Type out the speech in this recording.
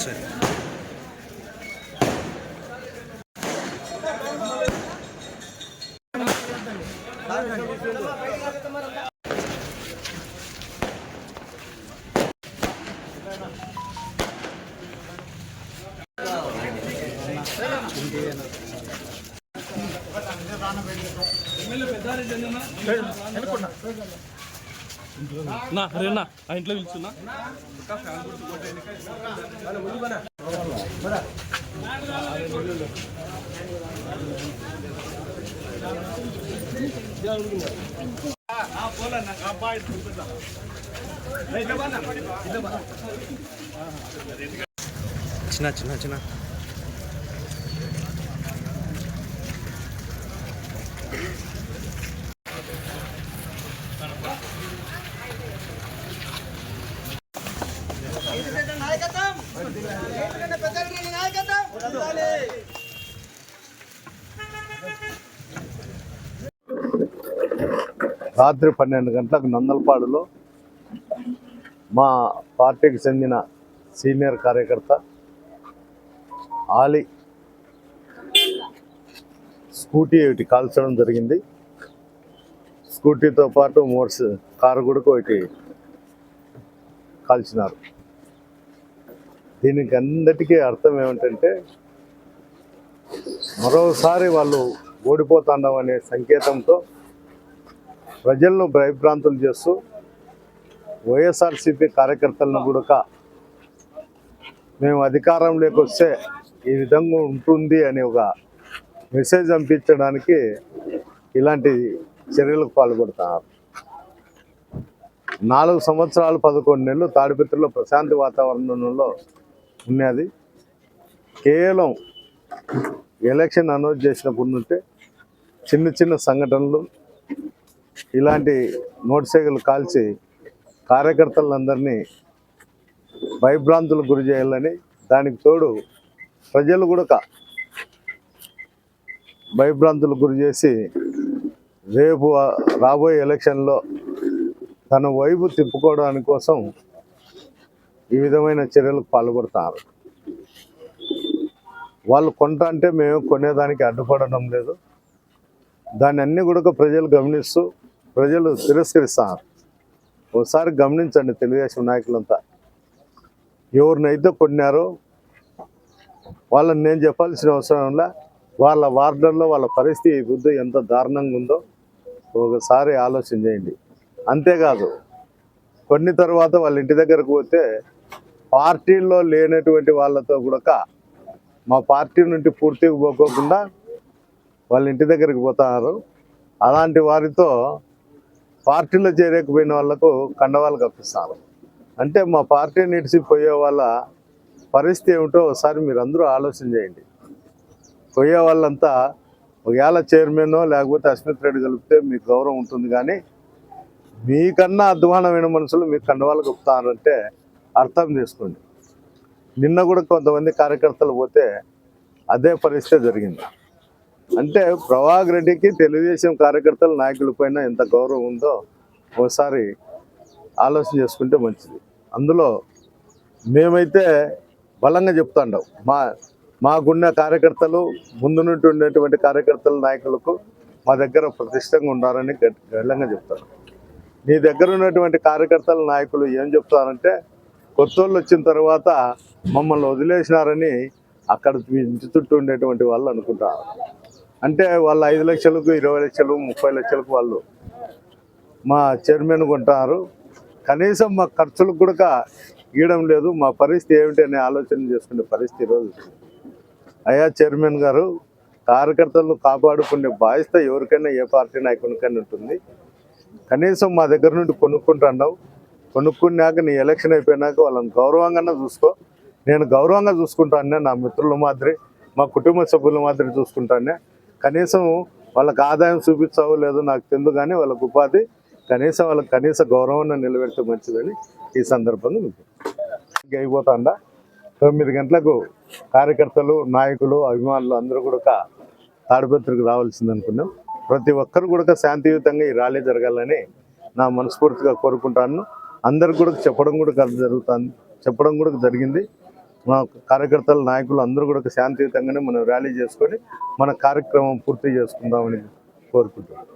ఒకసారి నా రేనా ఆ ఇంట్లో పిలుచున్నా చిన్న చిన్న చిన్న. రాత్రి పన్నెండు గంటలకు నందలపాడులో మా పార్టీకి చెందిన సీనియర్ కార్యకర్త ఆలి స్కూటీ ఒకటి కాల్చడం జరిగింది. స్కూటీతో పాటు మోటార్స్ కారు కూడా ఒకటి కాల్చినారు. దీనికి అందరికీ అర్థం ఏమిటంటే మరోసారి వాళ్ళు ఓడిపోతాండం అనే సంకేతంతో ప్రజలను భయభ్రాంతులు చేస్తూ వైఎస్ఆర్సీపీ కార్యకర్తలను కూడా మేము అధికారంలోకి వస్తే ఈ విధంగా ఉంటుంది అని ఒక మెసేజ్ పంపించడానికి ఇలాంటి చర్యలకు పాల్పడుతున్నారు. నాలుగు సంవత్సరాలు పదకొండు నెలలు తాడిపత్రిలో ప్రశాంతి వాతావరణంలో ఉన్నది. కేవలం ఎలక్షన్ అనౌన్స్ చేసినప్పుడు నుంటే చిన్న చిన్న సంఘటనలు ఇలాంటి నోటిసేగలు కాల్చి కార్యకర్తలందరినీ భయభ్రాంతులకు గురి చేయాలని దానికి తోడు ప్రజలు కూడా భయభ్రాంతులకు గురి చేసి రేపు రాబోయే ఎలక్షన్లో తన వైపు తిప్పుకోవడానికి కోసం ఈ విధమైన చర్యలకు పాల్పడతారు. వాళ్ళు కొంట అంటే మేము కొనేదానికి అడ్డుపడడం లేదు. దాన్ని అన్నీ కూడా ప్రజలు గమనిస్తూ ప్రజలు తిరస్కరిస్తారు. ఒకసారి గమనించండి తెలుగుదేశం నాయకులంతా. ఎవరినైతే కొన్నారో వాళ్ళని నేను చెప్పాల్సిన అవసరం లే వాళ్ళ వార్డర్లో వాళ్ళ పరిస్థితి బుద్ధి ఎంత దారుణంగా ఉందో ఒకసారి ఆలోచన చేయండి. అంతేకాదు కొన్ని తర్వాత వాళ్ళ ఇంటి దగ్గరకు పోతే పార్టీల్లో లేనటువంటి వాళ్ళతో కూడా మా పార్టీ నుండి పూర్తిగా పోకోకుండా వాళ్ళ ఇంటి దగ్గరికి పోతున్నారు అలాంటి వారితో పార్టీలో చేరకపోయిన వాళ్ళకు కండవాళ్ళు కప్పిస్తారు. అంటే మా పార్టీ నిడిచిపోయే వాళ్ళ పరిస్థితి ఏమిటో ఒకసారి మీరు అందరూ ఆలోచన చేయండి. పోయే వాళ్ళంతా ఒకవేళ చైర్మన్ లేకపోతే అస్మిత్ రెడ్డి కలిపితే మీకు గౌరవం ఉంటుంది కానీ మీకన్నా అధ్వానమైన మనుషులు మీకు కండవాళ్ళు కప్పుతారంటే అర్థం చేసుకోండి. నిన్న కూడా కొంతమంది కార్యకర్తలు పోతే అదే పరిస్థితి జరిగింది. అంటే ప్రభాగ్ రెడ్డికి తెలుగుదేశం కార్యకర్తల నాయకుల పైన ఎంత గౌరవం ఉందో ఒకసారి ఆలోచన చేసుకుంటే మంచిది. అందులో మేమైతే బలంగా చెప్తాండాం. మా మాకున్న కార్యకర్తలు ముందు నుండి ఉండేటువంటి కార్యకర్తల నాయకులకు మా దగ్గర ప్రతిష్టంగా ఉండాలని గట్- బలంగా చెప్తాను. నీ దగ్గర ఉన్నటువంటి కార్యకర్తల నాయకులు ఏం చెప్తారంటే కొత్త వాళ్ళు వచ్చిన తర్వాత మమ్మల్ని వదిలేసినారని అక్కడ మీ ఇంటి చుట్టూ ఉండేటువంటి వాళ్ళు అనుకుంటారు. అంటే వాళ్ళు ఐదు లక్షలకు ఇరవై లక్షలు ముప్పై లక్షలకు వాళ్ళు మా చైర్మన్ కొంటున్నారు కనీసం మా ఖర్చులకు కూడా ఇవ్వడం లేదు. మా పరిస్థితి ఏమిటి అనే ఆలోచన చేసుకునే పరిస్థితి ఈరోజు. అయ్యా చైర్మన్ గారు కార్యకర్తలను కాపాడుకునే బాధ్యత ఎవరికైనా ఏ పార్టీ నాయకునికైనా ఉంటుంది. కనీసం మా దగ్గర నుండి కొనుక్కుంటున్నావు కొనుక్కున్నాక నీ ఎలక్షన్ అయిపోయినాక వాళ్ళని గౌరవంగానే చూసుకో. నేను గౌరవంగా చూసుకుంటానే నా మిత్రుల మాదిరి మా కుటుంబ సభ్యుల మాదిరి చూసుకుంటానే. కనీసం వాళ్ళకి ఆదాయం చూపించావో లేదో నాకు తెలియదు కానీ వాళ్ళకు ఉపాధి కనీసం వాళ్ళకి కనీస గౌరవాన్ని నిలబెడితే మంచిదని ఈ సందర్భంగా మీకు అయిపోతాండా తొమ్మిది గంటలకు కార్యకర్తలు నాయకులు అభిమానులు అందరూ కూడా తాడిపత్రికి రావాల్సింది అనుకున్నాం. ప్రతి ఒక్కరు కూడా శాంతియుతంగా ఈ ర్యాలీ జరగాలని నా మనస్ఫూర్తిగా కోరుకుంటాను. అందరికి కూడా చెప్పడం కూడా జరుగుతుంది. చెప్పడం కూడా జరిగింది. మా కార్యకర్తలు నాయకులు అందరూ కూడా శాంతియుతంగానే మనం ర్యాలీ చేసుకొని మన కార్యక్రమం పూర్తి చేసుకుందామని కోరుకుంటున్నాం.